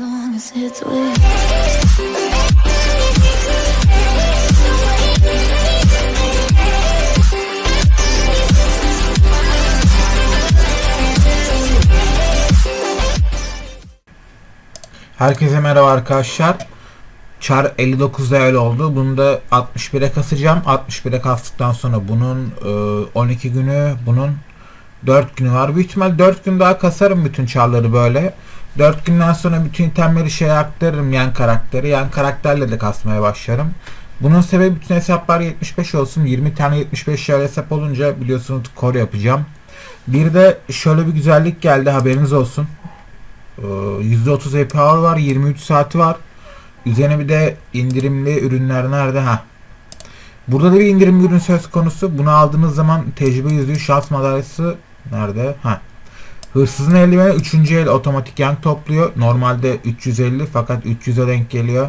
as Herkese merhaba arkadaşlar. Char 59'da öyle oldu. Bunu da 61'e kasacağım. 61'e kastıktan sonra bunun e, 12 günü, bunun 4 günü var. Büyük ihtimal 4 gün daha kasarım bütün charları böyle. 4 günden sonra bütün itemleri şeye aktarırım yan karakteri. Yan karakterle de kasmaya başlarım. Bunun sebebi bütün hesaplar 75 olsun. 20 tane 75 şer hesap olunca biliyorsunuz kor yapacağım. Bir de şöyle bir güzellik geldi haberiniz olsun. Ee, %30 e-power var. 23 saati var. Üzerine bir de indirimli ürünler nerede? ha? Burada da bir indirimli ürün söz konusu. Bunu aldığınız zaman tecrübe yüzüğü şans madalyası nerede? Ha. Hırsızın eldiveni 3. el otomatik yank topluyor. Normalde 350 fakat 300'e denk geliyor.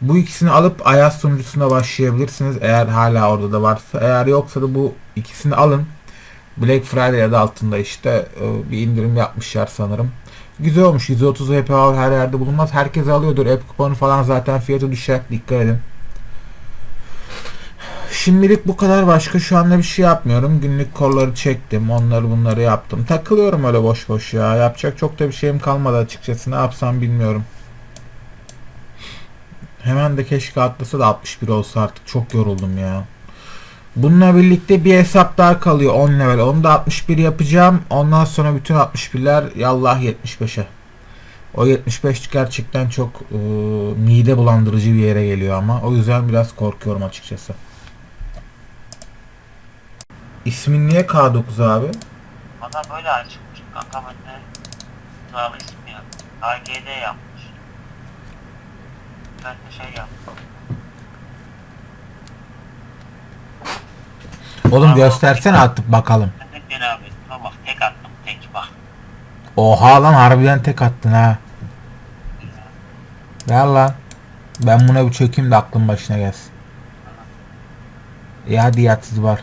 Bu ikisini alıp Ayaz sunucusunda başlayabilirsiniz. Eğer hala orada da varsa. Eğer yoksa da bu ikisini alın. Black Friday ya da altında işte e, bir indirim yapmışlar sanırım. Güzel olmuş. 130 HP Hour her yerde bulunmaz. Herkes alıyordur. App kuponu falan zaten fiyatı düşer. Dikkat edin. Şimdilik bu kadar. Başka şu anda bir şey yapmıyorum. Günlük kolları çektim. Onları bunları yaptım. Takılıyorum öyle boş boş ya. Yapacak çok da bir şeyim kalmadı açıkçası. Ne yapsam bilmiyorum. Hemen de keşke atlasa da 61 olsa artık. Çok yoruldum ya. Bununla birlikte bir hesap daha kalıyor 10 level. Onu da 61 yapacağım. Ondan sonra bütün 61'ler yallah 75'e. O 75 gerçekten çok e, mide bulandırıcı bir yere geliyor ama. O yüzden biraz korkuyorum açıkçası. İsmin niye K9 abi? Bana böyle açılmış. Kanka bende Zağlı ismi ya. AGD yapmış. Ben de şey yaptım. Oğlum göstersene atıp bakalım. Ben de cenab-ı bak tek attım tek bak. Oha lan harbiden tek attın ha. Ver lan. Ben buna bir çökeyim de aklım başına gelsin. İyi hadi yatsız var.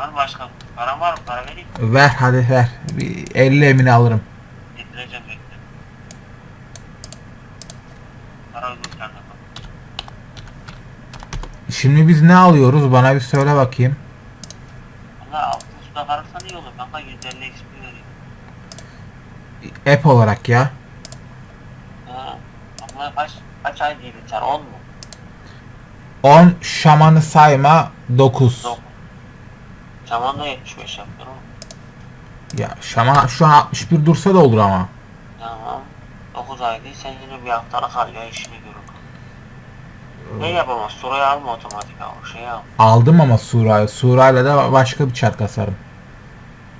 Var mı? Param var mı? Para vereyim. Ver hadi ver. Bir 50 emini alırım. Getireceğim bekle. Para uygun. Şimdi biz ne alıyoruz? Bana bir söyle bakayım. Valla altın suda varırsan iyi olur. Kanka 150 XP vereyim. App olarak ya. Ha, ama kaç, kaç ay değil içer? 10 mu? 10 şamanı sayma 9. 9. Tamam da 75 yaptın oğlum. Ya Şam'a şu an 61 dursa da olur ama. Tamam. 9 ay değil sen yine bir haftada kalıyor işini görür. Ne yapamaz? Sura'yı alma otomatik al. Şey al. Aldım ama Sura'yı. Sura'yla da başka bir çark asarım.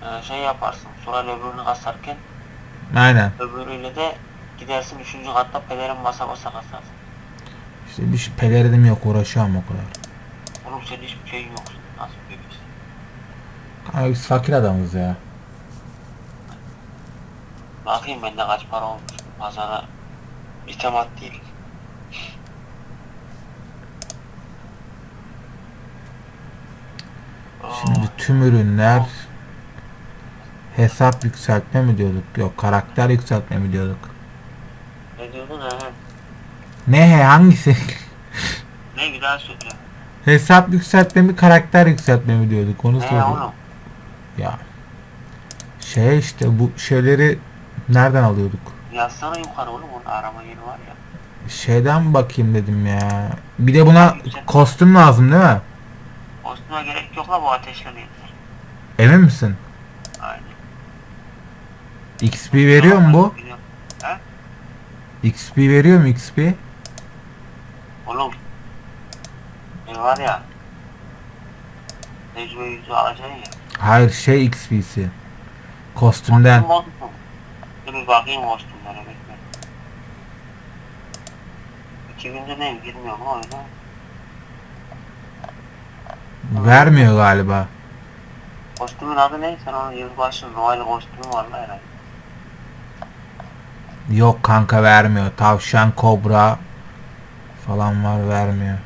Ee, şey yaparsın. Sura'yla öbürünü kasarken Aynen. öbürüyle de gidersin 3. katta pelerin masa masa kasarsın. İşte bir şey- pelerinim yok uğraşamam o kadar. Oğlum senin hiçbir şeyin yok. Nasıl bir şey? Kanka biz fakir adamız ya. Bakayım bende kaç para olmuş. Pazara itemat değil. Şimdi tüm ürünler hesap yükseltme mi diyorduk? Yok karakter yükseltme mi diyorduk? Ne diyordun ha? Ne he hangisi? Ne daha söyle. hesap yükseltme mi karakter yükseltme mi diyorduk onu Ne oğlum? Ya şey işte bu şeyleri nereden alıyorduk? Yazsana yukarı oğlum onun arama yeri var ya. Şeyden bakayım dedim ya. Bir de buna kostüm lazım değil mi? Kostüme gerek yok la bu ateşle yeter. Emin misin? Aynen. XP veriyor mu bu? He? XP veriyor mu XP? Oğlum. Ne var ya. Tecrübe yüzü alacaksın ya. Hayır şey XP'si. Kostümden. Dur bakayım kostümlere bekle. İki günde ne girmiyorum o yüzden. Vermiyor galiba. Kostümün adı ne? Sen onun yılbaşı Noel kostümü var la herhalde. Yok kanka vermiyor. Tavşan, kobra falan var vermiyor.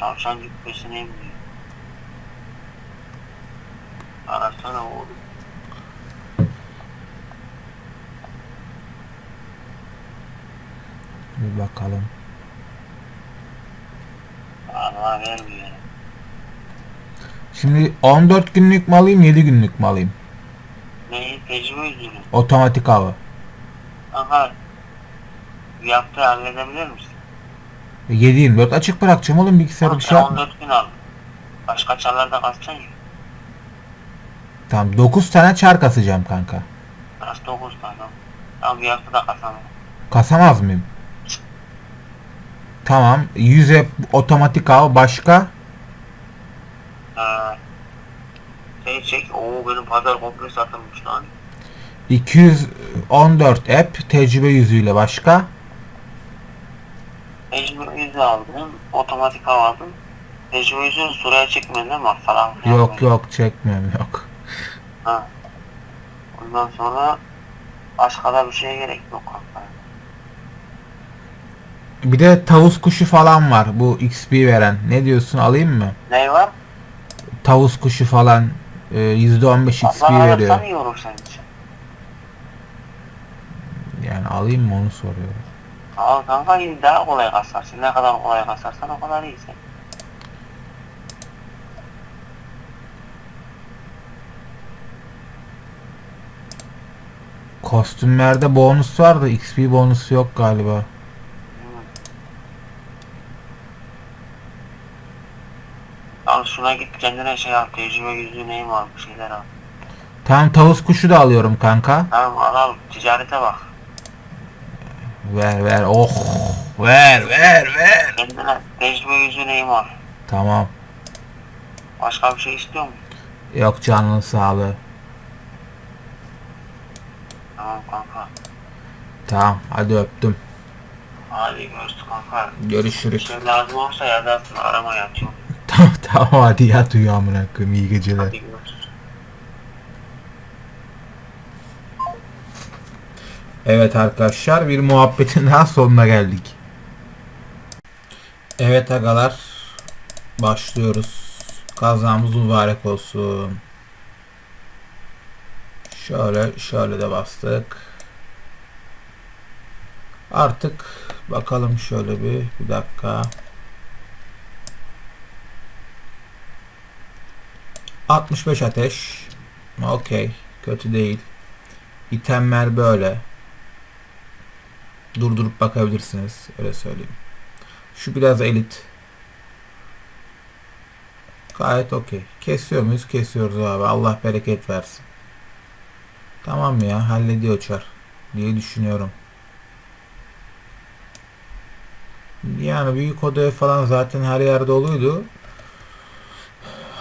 Tavşan cübbesi neymiş? tane oldu. Bir bakalım. Allah vermiyor. Şimdi 14 günlük mü alayım 7 günlük mü alayım? Neyi? Tecrübe yüzünü. Otomatik avı. Aha. Hafta halledebilir misin? 7-24 açık bırakacağım oğlum bilgisayarı bir şey yapma. 14 gün al. Başka çarlarda kasacaksın ya. Tamam 9 tane çar kasacağım kanka. Biraz 9 tane. Bir hafta da kasamam. Kasamaz mıyım? Tamam 100'e otomatik av başka? Ha. Şey çek. Oo benim pazar komple satılmış lan. 214 app tecrübe yüzüyle başka? Tecrübe yüzü aldım. Otomatik aldım. Tecrübe yüzünü sıraya çekmedin değil mi? Falan Yok yok çekmiyorum yok. Ha. Ondan sonra başka da bir şeye gerek yok. Bir de tavus kuşu falan var bu XP veren. Ne diyorsun alayım mı? Ne var? Tavus kuşu falan e, %15 XP Allah veriyor. senin için. Yani alayım mı onu soruyorum. Al kanka daha kolay kasarsın. Ne kadar kolay kasarsan o kadar iyisin. Kostümlerde bonus var da XP bonusu yok galiba. Al şuna git kendine şey al. Tecrübe yüzü neyim al. Bir şeyler al. Tamam tavus kuşu da alıyorum kanka. Tamam al al. Ticarete bak. Ver ver oh ver ver ver. Kendine tecrübe yüzü neyim al. Tamam. Başka bir şey istiyor musun? Yok canının sağlığı. Tamam kanka. Tamam hadi öptüm. Hadi görüşürüz kanka. Bir Görüşürüz. şey lazım olursa yazarsın. Arama yatıyorum. tamam tamam hadi yat uyu amına koyayım iyi geceler. Hadi görüşürüz. Evet arkadaşlar bir muhabbetin daha sonuna geldik. Evet agalar başlıyoruz. Kazamız mübarek olsun. Şöyle şöyle de bastık. Artık bakalım şöyle bir bir dakika. 65 ateş. Okey. Kötü değil. İtemler böyle. Durdurup bakabilirsiniz. Öyle söyleyeyim. Şu biraz elit. Gayet okey. Kesiyor muyuz? Kesiyoruz abi. Allah bereket versin. Tamam ya. Hallediyor çar. Diye düşünüyorum. Yani büyük odaya falan zaten her yerde oluyordu.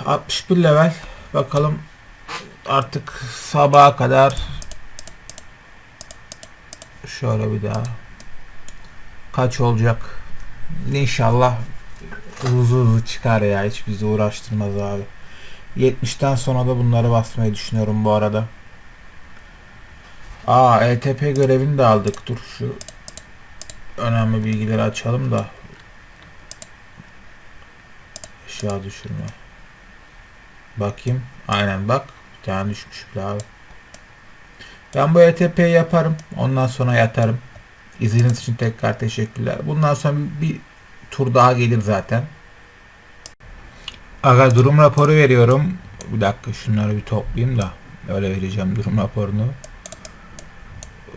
61 level. Bakalım artık sabaha kadar şöyle bir daha kaç olacak? İnşallah hızlı hızlı çıkar ya hiç bizi uğraştırmaz abi. 70'ten sonra da bunları basmayı düşünüyorum bu arada. Aa ETP görevini de aldık. Dur şu önemli bilgileri açalım da. Aşağı düşürme. Bakayım. Aynen bak. Bir tane düşmüş abi. Ben bu ETP'yi yaparım. Ondan sonra yatarım. İzlediğiniz için tekrar teşekkürler. Bundan sonra bir, tur daha gelir zaten. Aga durum raporu veriyorum. Bir dakika şunları bir toplayayım da öyle vereceğim durum raporunu.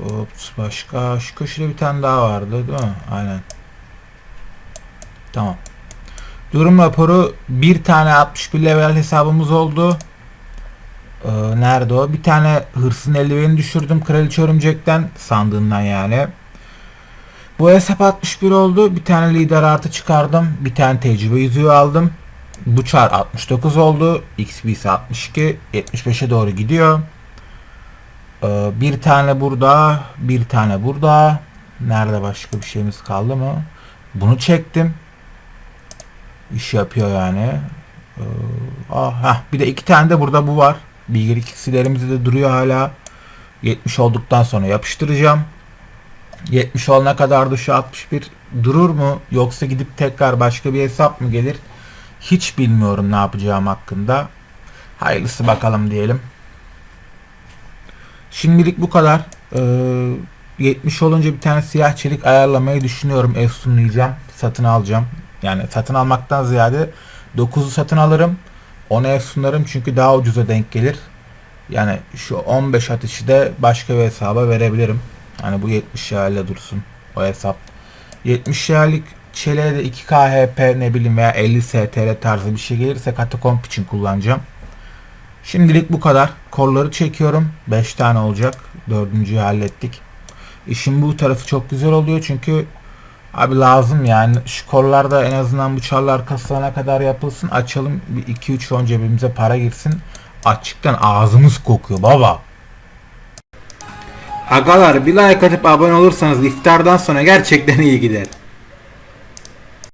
Ops başka şu köşede bir tane daha vardı değil mi? Aynen. Tamam. Durum raporu bir tane 61 level hesabımız oldu. Ee, nerede o? Bir tane hırsın eldiveni düşürdüm kraliçe örümcekten sandığından yani. Bu hesap 61 oldu. Bir tane lider artı çıkardım. Bir tane tecrübe yüzüğü aldım. Bu çar 69 oldu. XP ise 62. 75'e doğru gidiyor. Ee, bir tane burada. Bir tane burada. Nerede başka bir şeyimiz kaldı mı? Bunu çektim. İş yapıyor yani. Ee, ah, heh, bir de iki tane de burada bu var. Bilgilik iksirlerimiz de duruyor hala. 70 olduktan sonra yapıştıracağım. 70 olana kadar da şu 61 durur mu? Yoksa gidip tekrar başka bir hesap mı gelir? Hiç bilmiyorum ne yapacağım hakkında. Hayırlısı bakalım diyelim. Şimdilik bu kadar. Ee, 70 olunca bir tane siyah çelik ayarlamayı düşünüyorum. Efsunlayacağım. Satın alacağım. Yani satın almaktan ziyade 9'u satın alırım. Onu efsunlarım çünkü daha ucuza denk gelir. Yani şu 15 atışı da başka bir hesaba verebilirim. Hani bu 70 lirayla dursun o hesap. 70 liralık çeleğe de 2 KHP ne bileyim veya 50 STR tarzı bir şey gelirse katakomp için kullanacağım. Şimdilik bu kadar. Kolları çekiyorum. 5 tane olacak. Dördüncüyü hallettik. İşin bu tarafı çok güzel oluyor çünkü abi lazım yani şu kollarda en azından bu çarlar kadar yapılsın açalım bir 2-3 on cebimize para girsin açıktan ağzımız kokuyor baba. Agalar bir like atıp abone olursanız iftardan sonra gerçekten iyi gider.